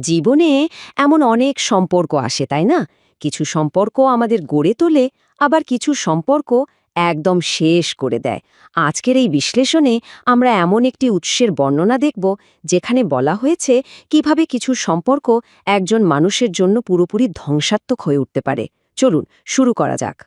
জীবনে এমন অনেক সম্পর্ক আসে, তাই না? কিছু সম্পর্ক আমাদের গড়ে তোলে, আবার কিছু সম্পর্ক একদম শেষ করে দেয়। আজকের এই বিশ্লেষণে আমরা এমন একটি উৎসের বর্ণনা দেখব, যেখানে বলা হয়েছে কীভাবে কিছু সম্পর্ক একজন মানুষের জন্য পুরোপুরি ধ্বংসাত্মক হয়ে উঠতে পারে। চলুন, শুরু করা যাক।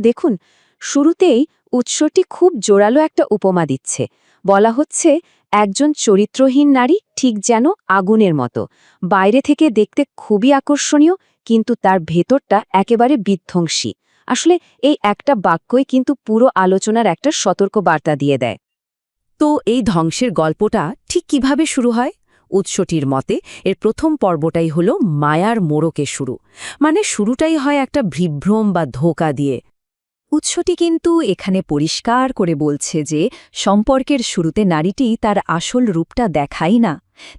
দেখুন, শুরুতেই উৎসটি খুব জোরালো একটা উপমা দিচ্ছে। বলা হচ্ছে একজন চরিত্রহীন নারী ঠিক যেন আগুনের মতো। বাইরে থেকে দেখতে খুবই আকর্ষণীয়, কিন্তু তার ভেতরটা একেবারে বিধ্বংসী। আসলে এই একটা বাক্যই কিন্তু পুরো আলোচনার একটা সতর্ক বার্তা দিয়ে দেয়। তো এই ধ্বংসের গল্পটা ঠিক কীভাবে শুরু হয়? উৎসটির মতে, এর প্রথম পর্বটাই হল মায়ার মোড়কে শুরু। মানে শুরুটাই হয় একটা বিভ্রম বা ধোকা দিয়ে। উৎসটি কিন্তু এখানে পরিষ্কার করে বলছে যে, সম্পর্কের শুরুতে নারীটি তার আসল রূপটা দেখাই না।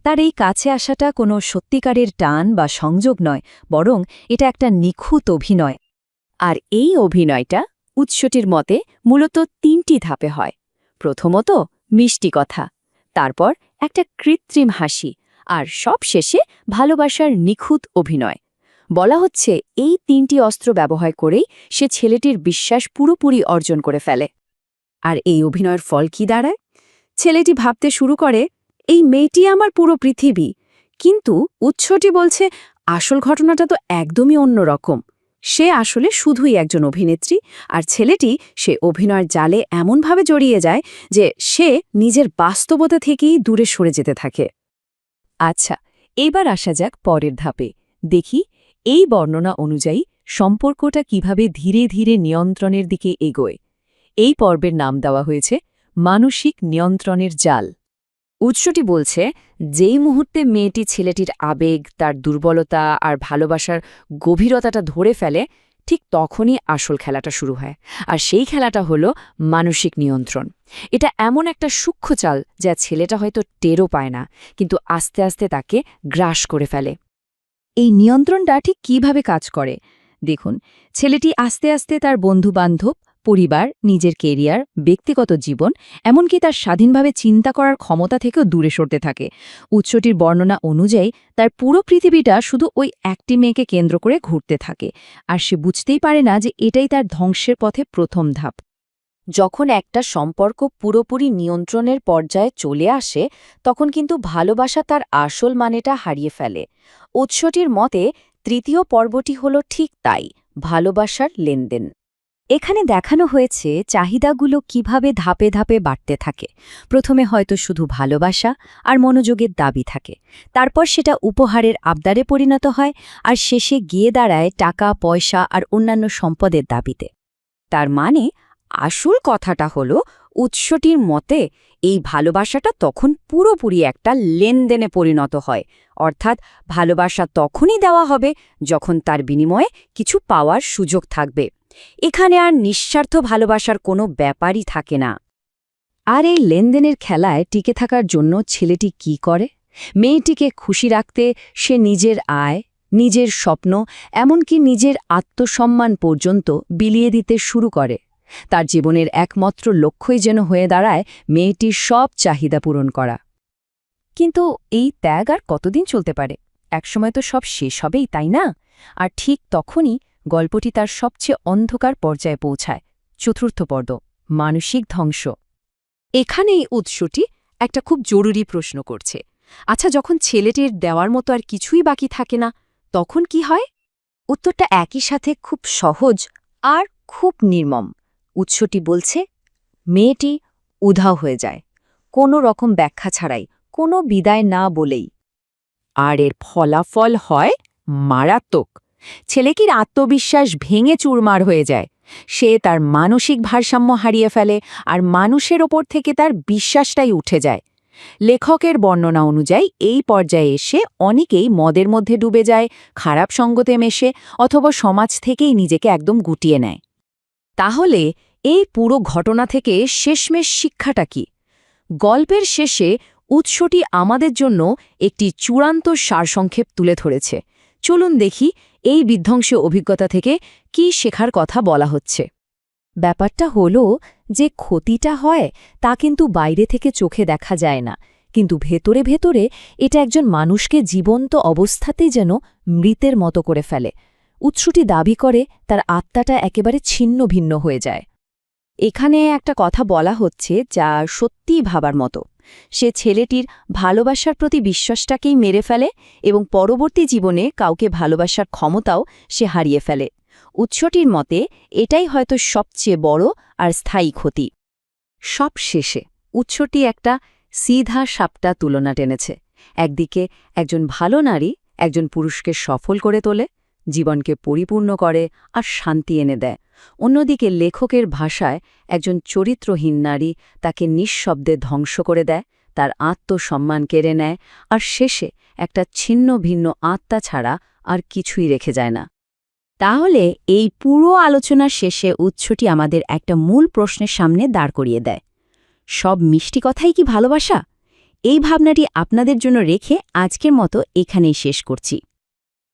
তার এই কাছে আসাটা কোনো সত্যিকারের টান বা সংযোগ নয়, বরং এটা একটা নিখুঁত অভিনয়। আর এই অভিনয়টা উৎসটির মতে মূলত তিনটি ধাপে হয়। প্রথমত মিষ্টি কথা, তারপর একটা কৃত্রিম হাসি, আর সব শেষে ভালোবাসার নিখুঁত অভিনয়। বলা হচ্ছে, এই তিনটি অস্ত্র ব্যবহার করেই সে ছেলেটির বিশ্বাস পুরোপুরি অর্জন করে ফেলে। আর এই অভিনয়ের ফল কি দাঁড়ায়? ছেলেটি ভাবতে শুরু করে, এই মেয়েটি আমার পুরো পৃথিবী। কিন্তু উৎসটি বলছে, আসল ঘটনাটা তো একদমই অন্যরকম সে আসলে শুধুই একজন অভিনেত্রী, আর ছেলেটি সে অভিনয়ের জালে এমনভাবে জড়িয়ে যায় যে সে নিজের বাস্তবতা থেকেই দূরে সরে যেতে থাকে। আচ্ছা এবার আসা যাক পরের ধাপে। দেখি এই বর্ণনা অনুযায়ী সম্পর্কটা কীভাবে ধীরে ধীরে নিয়ন্ত্রণের দিকে এগোয়। এই পর্বের নাম দেওয়া হয়েছে মানসিক নিয়ন্ত্রণের জাল। উৎসটি বলছে, যেই মুহূর্তে মেয়েটি ছেলেটির আবেগ, তার দুর্বলতা আর ভালোবাসার গভীরতাটা ধরে ফেলে, ঠিক তখনই আসল খেলাটা শুরু হয়। আর সেই খেলাটা হলো মানসিক নিয়ন্ত্রণ। এটা এমন একটা সূক্ষ্ম চাল যা ছেলেটা হয়তো টেরও পায় না, কিন্তু আস্তে আস্তে তাকে গ্রাস করে ফেলে। এই নিয়ন্ত্রণটা ঠিক কীভাবে কাজ করে? দেখুন, ছেলেটি আস্তে আস্তে তার বন্ধুবান্ধব, পরিবার, নিজের কেরিয়ার, ব্যক্তিগত জীবন, এমনকি তার স্বাধীনভাবে চিন্তা করার ক্ষমতা থেকেও দূরে সরতে থাকে। উৎসটির বর্ণনা অনুযায়ী, তার পুরো পৃথিবীটা শুধু ওই একটি মেয়েকে কেন্দ্র করে ঘুরতে থাকে, আর সে বুঝতেই পারে না যে এটাই তার ধ্বংসের পথে প্রথম ধাপ। যখন একটা সম্পর্ক পুরোপুরি নিয়ন্ত্রণের পর্যায়ে চলে আসে, তখন কিন্তু ভালোবাসা তার আসল মানেটা হারিয়ে ফেলে। উৎসটির মতে, তৃতীয় পর্বটি হল ঠিক তাই, ভালোবাসার লেনদেন। এখানে দেখানো হয়েছে চাহিদাগুলো কীভাবে ধাপে ধাপে বাড়তে থাকে। প্রথমে হয়তো শুধু ভালোবাসা আর মনোযোগের দাবি থাকে। তারপর সেটা উপহারের আবদারে পরিণত হয় আর শেষে গিয়ে দাঁড়ায় টাকা, পয়সা আর অন্যান্য সম্পদের দাবিতে। তার মানে আসল কথাটা হল উৎসটির মতে, এই ভালোবাসাটা তখন পুরোপুরি একটা লেনদেনে পরিণত হয়। অর্থাৎ ভালোবাসা তখনই দেওয়া হবে যখন তার বিনিময়ে কিছু পাওয়ার সুযোগ থাকবে। এখানে আর নিঃস্বার্থ ভালোবাসার কোনো ব্যাপারই থাকে না। আর এই লেনদেনের খেলায় টিকে থাকার জন্য ছেলেটি কি করে? মেয়েটিকে খুশি রাখতে সে নিজের আয়, নিজের স্বপ্ন, এমনকি নিজের আত্মসম্মান পর্যন্ত বিলিয়ে দিতে শুরু করে। তার জীবনের একমাত্র লক্ষ্যই যেন হয়ে দাঁড়ায় মেয়েটির সব চাহিদা পূরণ করা। কিন্তু এই ত্যাগ আর কতদিন চলতে পারে? একসময় তো সব শেষ হবেই, তাই না? আর ঠিক তখনই গল্পটি তার সবচেয়ে অন্ধকার পর্যায়ে পৌঁছায়। চতুর্থ পর্ব, মানসিক ধ্বংস। এখানেই উৎসটি একটা খুব জরুরি প্রশ্ন করছে। আচ্ছা যখন ছেলেটির দেওয়ার মতো আর কিছুই বাকি থাকে না, তখন কি হয়? উত্তরটা একই সাথে খুব সহজ আর খুব নির্মম। উৎসটি বলছে, মেয়েটি উধাও হয়ে যায়। কোনো রকম ব্যাখ্যা ছাড়াই, কোনো বিদায় না বলেই। আর এর ফলাফল হয় মারাত্মক। ছেলেকির আত্মবিশ্বাস ভেঙে চুরমার হয়ে যায়। সে তার মানসিক ভারসাম্য হারিয়ে ফেলে আর মানুষের ওপর থেকে তার বিশ্বাসটাই উঠে যায়। লেখকের বর্ণনা অনুযায়ী, এই পর্যায়ে এসে অনেকেই মদের মধ্যে ডুবে যায়, খারাপ সঙ্গতে মেশে অথবা সমাজ থেকেই নিজেকে একদম গুটিয়ে নেয়। তাহলে এই পুরো ঘটনা থেকে শেষমেশ শিক্ষাটা কি? গল্পের শেষে উৎসটি আমাদের জন্য একটি চূড়ান্ত সারসংক্ষেপ তুলে ধরেছে। চলুন দেখি এই বিধ্বংসী অভিজ্ঞতা থেকে কি শেখার কথা বলা হচ্ছে। ব্যাপারটা হলো যে ক্ষতিটা হয় তা কিন্তু বাইরে থেকে চোখে দেখা যায় না, কিন্তু ভেতরে ভেতরে এটা একজন মানুষকে জীবন্ত অবস্থাতেই যেন মৃতের মতো করে ফেলে। উৎসটি দাবি করে তার আত্মাটা একেবারে ছিন্ন ভিন্ন হয়ে যায়। এখানে একটা কথা বলা হচ্ছে যা সত্যিই ভাবার মতো। সে ছেলেটির ভালোবাসার প্রতি বিশ্বাসটাকেই মেরে ফেলে এবং পরবর্তী জীবনে কাউকে ভালোবাসার ক্ষমতাও সে হারিয়ে ফেলে। উৎসটির মতে, এটাই হয়তো সবচেয়ে বড় আর স্থায়ী ক্ষতি। সব শেষে উৎসটি একটা সিধা সাপটা তুলনা টেনেছে। একদিকে একজন ভালো নারী, একজন পুরুষকে সফল করে তোলে জীবনকে পরিপূর্ণ করে আর শান্তি এনে দেয়। অন্যদিকে লেখকের ভাষায় একজন চরিত্রহীন নারী তাকে নিঃশব্দে ধ্বংস করে দেয়, তার আত্মসম্মান কেড়ে নেয়, আর শেষে একটা ছিন্ন ভিন্ন আত্মা ছাড়া আর কিছুই রেখে যায় না। তাহলে এই পুরো আলোচনার শেষে উৎসটি আমাদের একটা মূল প্রশ্নের সামনে দাঁড় করিয়ে দেয়। সব মিষ্টি কথাই কি ভালোবাসা? এই ভাবনাটি আপনাদের জন্য রেখে আজকের মতো এখানেই শেষ করছি।